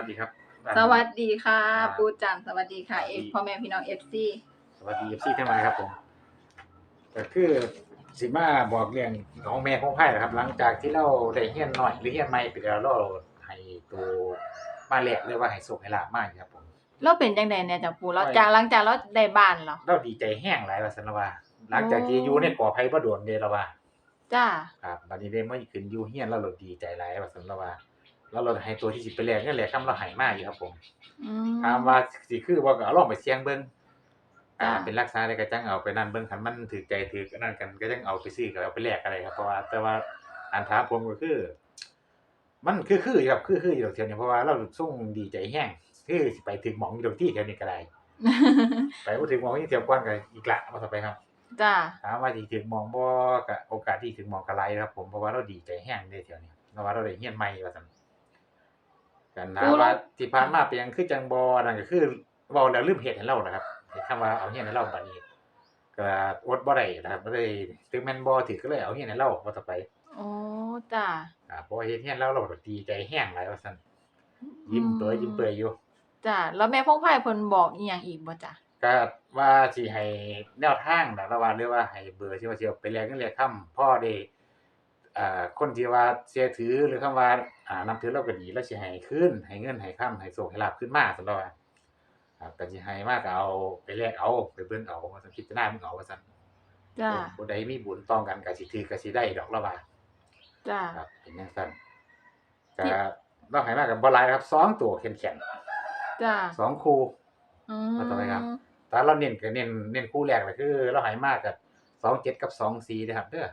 วัสดีครับ สวัสดีค่ะครับปูจันทร์สวัสดีค่ะสวัสดีเอกพ่อแม่พี่น้องเอฟซีสวัสดีเอฟซีทั้งหลายครับผมก็คือสิมาบอกเรื่องของแม่ของไผ่นะครับ หลังจากที่เราได้เฮียนหน่อยหรือเฮียนใหม่ไปแล้วเราให้ตัวมาแหลกเลยว่าให้สุขให้ลาบมากครับผมเราเป็นจังไดเนี่ยจ้ะปูเราโอ้ยจากหลังจากเราได้บ้านเหรอเราดีใจแห้งหลายว่าสันละว่า หลังจากที่โอ้อยู่ในก่อไผ่บ่โดนเดละว่าจ้าครับบัดนี้ได้มาขึ้นอยู่เฮียนเราเราดีใจหลายว่าสันละว่า แล้วเราให้ตัวที่สิไปแลกเงินแหลกคำเราให้มากอยู่ครับผมอืมถามว่าสิคือบ่ก็เอาลองไปเสี่ยงเบิ่งอ่าจ้ะเป็นรักษาได้ก็จังเอาไปนั่นเบิ่งคันมันถือใจถืออันนั่นกันก็จังเอาไปซื้อก็เอาไปแลกอะไรครับเพราะว่า แต่ว่าอันถามผมก็คือ มันคือคืออยู่ครับคือคืออยู่ดอกเที่ยวนี้เพราะว่าเราส่งดีใจแห้งคือสิไปถึงหมองอยู่ตรงที่แถวนี้ก็ได้ไปบ่ถึงหมองที่เที่ยวก่อนก็อีกละว่าต่อไปครับ จ้าถามว่าสิถึงหมองบ่ก็โอกาสที่ถึงหมองก็หลายครับ ผมเพราะว่าเราดีใจแห้งในเที่ยวนี้เพราะว่าเราได้เฮียนใหม่ว่าซั่น กันถามว่าที่ผ่านมาเป็นหยังคือจังบ่นั่นก็คือเว้าแล้วลืมเฮ็ดให้เรานะครับเฮ็ดคำว่าเอาเฮียนให้เราบัดนี้ก็อดบ่ได้นะครับบ่ได้ถึงแม่นบ่ถือก็เลยเอาเฮียนให้เราว่าต่อไปโอ้จ้าอ่าเพราะว่าเฮ็ดเฮียนเราเราก็ดีใจแห้งหลายว่าซั่นยิ้มเปื่อยยิ้มเปื่อยอยู่ จ้าแล้วแม่พงไพ่เพิ่นบอกอีหยังอีกบ่จ้ะก็ว่าสิให้แนวทางนะระหว่างเรียกว่าให้เบอร์ที่ว่าสิเอาไปแลกเงินแลกคำพ่อได้ อ่าคนที่ว่าเสียถือหรือคำว่าอ่านับถือเราก็ดีแล้วสิให้คืนให้เงินให้คำให้โชคให้ลาภขึ้นมาซั่นดอกว่าครับก็สิให้มากก็เอาไปแลกเอาไปเบิ่งเอาว่าซั่นคิดจะได้มึงเอาว่าซั่นจ้าผู้ใดมีบุญต้องกันก็สิถือก็สิได้ดอกละว่าจ้าครับเป็นจังซั่นก็เราให้มาก็บ่หลายครับสองตัวแข็งจ้าๆสองคู่อืเอาต่อไปครับมแต่เราเน้นก็เน้นเน้นคู่แรกเลยคือ เราใหายมากกับสองเจ็ดกับสองสี่นะครับเด้อ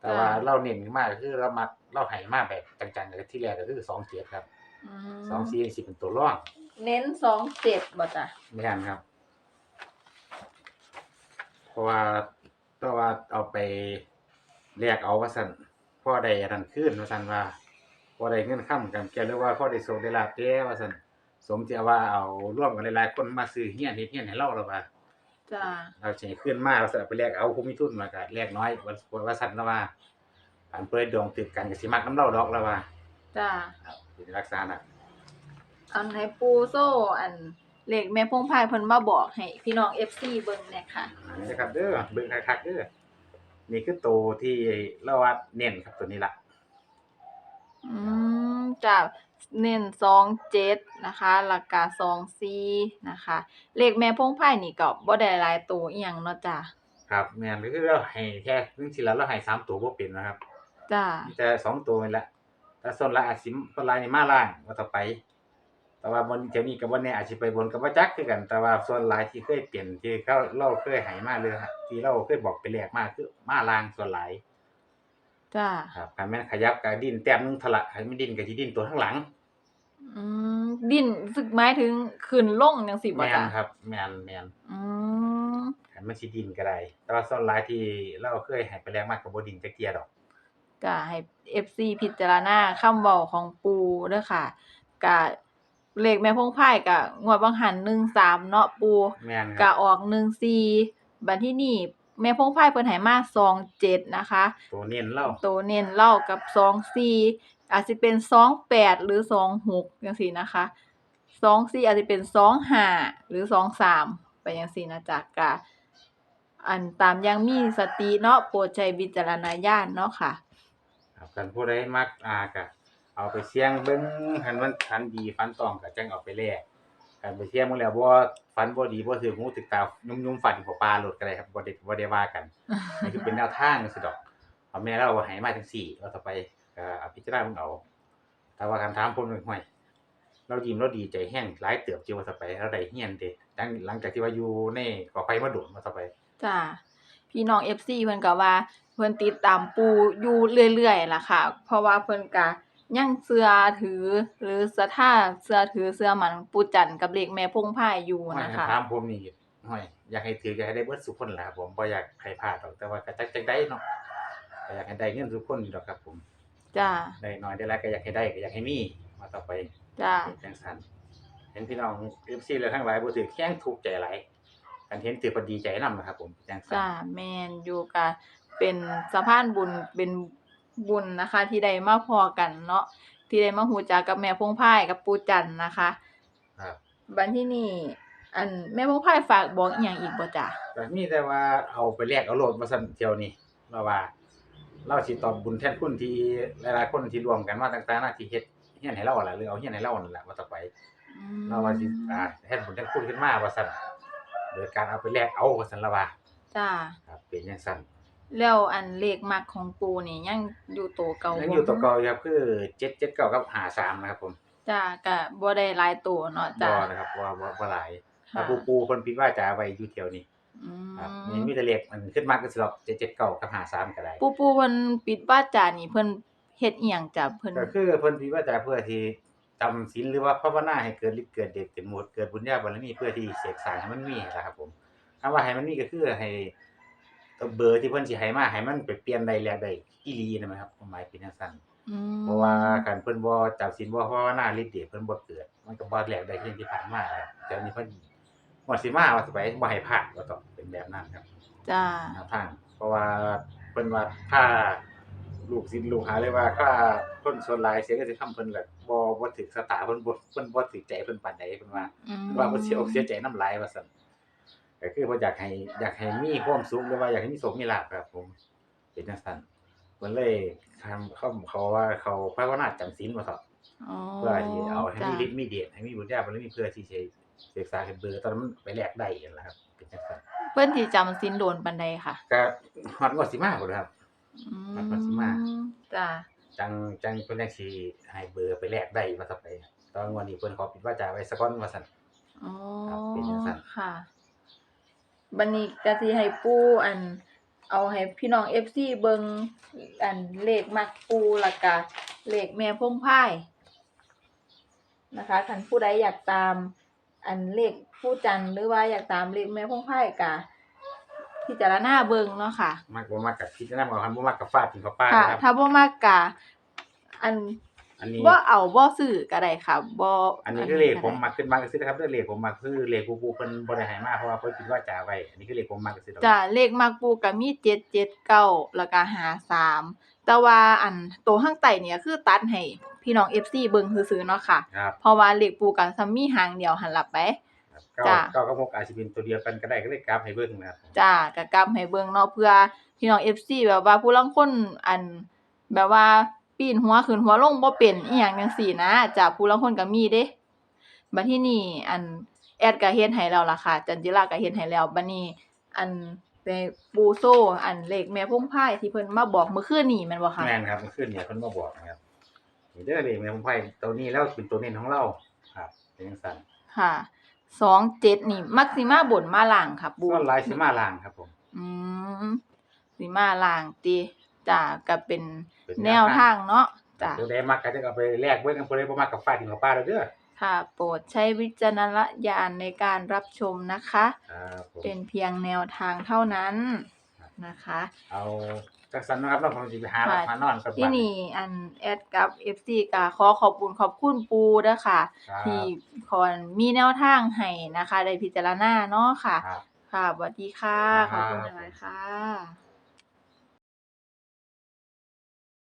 แต่ว่าเราเน้นมากก็คือเรามักเราใหายมากแบบจังๆเลยที่แรกก็คือสองเจ็ดครับมสองสี่สิเป็นตัวร่อง เน้นสองเจ็ดบ่จ้ะไม่ทันครับ เพราะว่าเพราะว่าเอาไปเรียกเอาว่าสันพ่อใดรันขึ้นว่าสันว่าพ่อใดเงินค่ำกันแกเรียกว่าพ่อใดโศกได้ลาบเด้ว่าสันสมที่ว่าเอาร่วมกันหลายๆคนมาซื้อเฮียนเฮ็ดเฮียนให้เราแล้วว่า จ้าเราจะขึ้นมาเราจะไปแลกเอาคุ้มมีทุนมาก็แลกน้อยว่าว่าสั่นแล้วว่าอันเปิดดวงติดกันก็สิมักน้ำเล่าดอกแล้วว่าจ้าครับสิรักษาน่ะอันให้ปูโซ่อันเลขแม่พงไพ่เพิ่นมาบอกให้พี่น้อง FC เบิ่งเนี่ยค่ะอันนี้นะครับเด้อเบิ่งคักๆเด้อนี่คือตัวที่เราว่าเน้นครับตัวนี้ล่ะอืมจะ เน้นสองเจ็ดนะคะหลักกาสองซีนะคะ เลขแม่พงไพ่นี่ก็บ่ได้หลายตัวอีหยังเนาะจ้ะครับแม่นก็คือเราให้แค่จริงๆแล้วเราให้สามตัวบ่เป็นนะครับจ้ามีแต่สองตัวนี่แหละแต่ส่วนละอาจสิส่วนลายนี่มาล่างว่าต่อไป แต่ว่าบนเจ้านี้กับวันนี้อาจสิไปบนกับว่าจักคือกัน แต่ว่าส่วนหลายที่เคยเปลี่ยนที่เขาเราเคยให้มาเลยครับที่เราเคยบอกไปแลกมาคือมาล่างส่วนหลาย จ้าครับการแม่นขยับกับดินแต้มหนึงทะละให้มันดินกับที่ดินตัวข้างหลังอืมดิ้นสึกหมายถึงขึ้นลงจังซี่บ่แม่นจ้ะครับ แม่นแม่นอืมให้มันสิดินก็ได้ แต่ว่าส่วนหลายที่เราเคยให้ไปแลกมากับบ่ดินจักเทียดอก ก็ให้ FC พิจารณาคำเว้าของปูเด้อค่ะก็เลขแม่พงไพ่ก็งวดบางหัน13เนาะปู แม่นคก็รับออก14บัดที่นี่ แม่พงไพ่เพิ่นให้มา27นะคะ ตัวเน้นเราตัวเน้นเล่ากับสองสี่อาจจะเป็นสองแปดหรือสองหกจังซี่นะคะสองสี่อาจจะเป็นสองห้าหรือสองสามไปจังซี่นะจ๊ะกะอันตามอยังมีสติเนาะโปรดใช้วิจารณญาณเนาะค่ะครับกันผู้ใดมักอ่าก็เอาไปเสี่ยงเบิ่งคันมันคันดีฟันตองก็จังเอาไปแลก กันไปเสี่ยงมึงแล้วบ่ฟันบ่ดีบ่ถือหูตึกตายุ่มๆฟันของปลาโลดก็ได้ครับบ่ได้บ่ได้ว่ากันนี่คือเป็นแนวทางจังซี่ดอกเอาแม่เราให้มาจังซี่เราต่อไปก็เอาพิจารณาเบิ่งเอา แต่ว่าคันถามผมหน่อยห้วยเรายิ้มเราดีใจแห้งหลายเติบจิว่าต่อไปเราได้เฮียนเด้หลังหลังจากที่ว่าอยู่ในกอไฟมาโดนมาต่อไปจ้าพี่น้อง FC เพิ่นก็ว่าเพิ่นติดตามปูอยู่เรื่อยๆล่ะค่ะ เพราะว่าเพิ่นก็ ยังเชื่อถือ หรือศรัทธาเชื่อถือเชื่อมันปู่จันทร์กับเลขแม่พงพายอยู่ห้วยนะคะ ถามผมนี่ห้วยอยากให้ถืออยากให้ได้เบิดสุกคนล่ะครับผมบ่อยากให้พลาดหรอกแต่ว่าก็จักจักได้เนาะก็อยากให้ได้เงินทุกคนอยู่ดอกครับผม จ้า ได้น้อยได้หลายก็อยากให้ได้ก็อยากให้มีมาต่อไปจ้า เป็นจังซั่นเห็นพี่น้อง FC เลยทั้งหลายบ่ถือแข้งถูกใจหลายกันเห็นถือพอดีใจนำนะครับผมจังซั่นจ้าแมนอยู่กะเป็นสะพานบุญเป็น บุญนะคะ ที่ได้มาพอกันเนาะที่ได้มาฮู้จักกับแม่พงพายกับปู่จันทร์นะคะครับบัดที่นี่อันแม่พงพายฝากบอกอีหยังอีกบ่จ้ะก็มีแต่ว่าเอาไปแลกเอาโลดมาสั่นเที่ยวนี้เราว่า เราสิตอบบุญแทนคุณที่หลายๆคนที่รวมกันมาต่างๆหน้าที่เฮ็ดเฮียนให้เราล่ะหรือเอาเฮียนให้เรานั่นแหละว่าต่อไป อืมเราว่าสิอ่าแทนบุญแทนคุณขึ้นมาว่าซั่นโดยการเอาไปแลกเอาว่าซั่นละว่าจ้า ครับเป็นจังซั่น แล้วอันเลขมักของปู่นี่ยังอยู่โตเก่ายังบ่อยู่ตัวเก่าอยู่ครับคือ779กับ53นะครับผมจ้าก็บ่ได้หลายโตเนาะจ้าบ่นะครับว่าบ่บ่หลายถ้าค่ะปูปูเพิ่นพิดว่าจะเอาไว้อยู่แถวนี้อืครับมีมมีแต่เลขมันขึ้นมากก็สิหรอก779กับ53ก็ได้ ปู่ปู่เพิ่นปิดวาจานี่เพิ่นเฮ็ดอีหยังจ้ะเพิ่นก็คือเพิ่นพิดว่าจะเพื่อที่จำศีลหรือว่าภาวนาให้เกิดฤทธิ์เกิดเดชเกิดโมดเกิดบุญญาบารมีเพื่อที่เสกสร้างให้มันมีนะครับผมคำว่าให้มันมีก็คือให้ ตัวเบอร์ที่เพิ่นสิให้มาให้มันไปเปลี่ยนได้แล้วได้อีหลีนะครับความหมายเป็นจังซั่นอืมเพราะว่าคันเพิ่นบ่จำศีลบ่ภาวนาฤทธิ์เดชเพิ่นบ่เกิด มันก็บ่แลกได้เรื่องที่ผ่านมาครับแต่อันนี้เพิ่นหมดสิมาว่าสิไปบ่ให้พลาดว่าต้องเป็นแบบนั้นครับ จ้าแนวทางเพราะว่าเพิ่นว่าถ้าลูกศิษย์ลูกหาเลยว่าถ้าคนส่วนหลายเสียก็สิทำเพิ่นแบบบ่บ่ถึกสตาเพิ่นบ่เพิ่นบ่ถึกใจเพิ่นปานใดเพิ่นว่าอืมเพิ่นว่าเพิ่นเสียอกเสียใจน้ำลายว่าซั่น ก็คือเพิ่นอยากให้อยากให้มีความสุขหรือว่าอยากให้มีโชคมีลาภครับ ผมเป็นจังซั่นเพิ่นเลยทำเขาเขาว่าเขาภาวนาจำศีลว่าซั่นอ๋อเพื่อที่เอาให้มีจ้ะฤทธิ์มีเดชให้มีบุญญาบารมีเพื่อที่จะเสกสร้างให้เบอร์ตอนนั้นมันไปแลกได้นั่นแหละครับ เป็นจังซั่นเพิ่นสิจำศีลโดนปานใดค่ะก็ฮอดงวดสิมาพุ่นล่ะครับอืครับมันสิมาจ้าจังจังเพิ่นจังสิให้เบอร์ไปแลกได้ว่าซั่นไปตอนวันนี้เพิ่นขอปิดว่าจาไว้สักก่อนว่าซั่นอ๋อครับเป็นจังซั่นค่ะ บัดนี้ก็สิให้ปู่อัน เอาให้พี่น้อง FC เบิ่งอันเลขมักปู่แล้วก็เลขแม่พงพายนะคะคันผู้ใดอยากตามอันเลขผู้จันทร์หรือว่าอยากตามเลขแม่พงพายก็พิจารณาเบิ่งเนาะค่ะมักบ่มักกับพิจารณาเอาคันบ่มักกับฟาดถึงกับป้าค่ะ นะครับถ้าบ่มักก็อัน อันนี้บ่เอาบ่ซื้อก็ได้ค่ะบ่อันนี้คือเลขผมมักขึ้นมาก็ซื้อนะครับเด้อเลขผมมักคือเลขปูๆเพิ่นบ่ได้ให้มาเพราะว่าเพิ่นปิดว่าจาไว้อันนี้คือเลขผมมักก็ซื้อดอกจ้ะเลขมักปูก็มี779แล้วก็53แต่ว่าอันตัวข้างใต้เนี่ยคือตัดให้พี่น้อง FC เบิ่งซื่อๆเนาะค่ะ ครับเพราะว่าเลขปูก็ซ้ำมีหางเดียวหันหลับไป ครับเก้าจ้ะ เก้ากับหกอาจสิเป็นตัวเดียวกันก็ได้ก็เลยกราฟให้เบิ่งนะครับจ้าก็กำให้เบิ่งเนาะเพื่อพี่น้อง FC แบบว่าผู้ลางคนอันแบบว่า ปีนหัวขึ้นหัวลงบ่เป็นอีหยังจังซี่นะจ้ะผู้ลางคนก็มีเด้บัดทีนี้อันแอดก็เฮ็ดให้แล้วล่ะค่ะ จันจิราก็เฮ็ดให้แล้วบัดนี้ อันไปปูโซอันเลขแม่พงพายที่เพิ่นมาบอกเมื่อคืนนี้แม่นบ่คะแม่นครับเมื่อคืนเนี่ยเพิ่นมาบอกนะครับนี่เด้อเลขแม่ผมไผตัวนี้แล้วเป็นตัวเน้นของเราครับเป็นจังซั่นค่ะ27นี่มักสิมาบนมาล่างค่ะปูส่วนหลายสิมาล่างครับผม อืมสิมาล่างติ จ้ะก็เป็นเป็นแนวทางเนาะจ้ะตัวใดมักก็จะเอาไปแลกเบิ่งกันผู้ใดบ่มักก็ฟาดถึงกับป้าเด้อเด้อค่ะ โปรดใช้วิจารณญาณในการรับชมนะคะ ครับผมเป็นเพียงแนวทางเท่านั้นนะคะ เอาจักสันนะครับเราผมสิไปหาค่ะหานอนกับที่นี่อันแอดกับ FC ก็ขอขอบคุณขอบคุณปูด้วยค่ะ ครับ ที่คอนมีแนวทางให้นะคะ ได้พิจารณาเนาะค่ะ ครับ ค่ะสวัสดีค่ะคขรัอบบคุณหลายๆค่ะ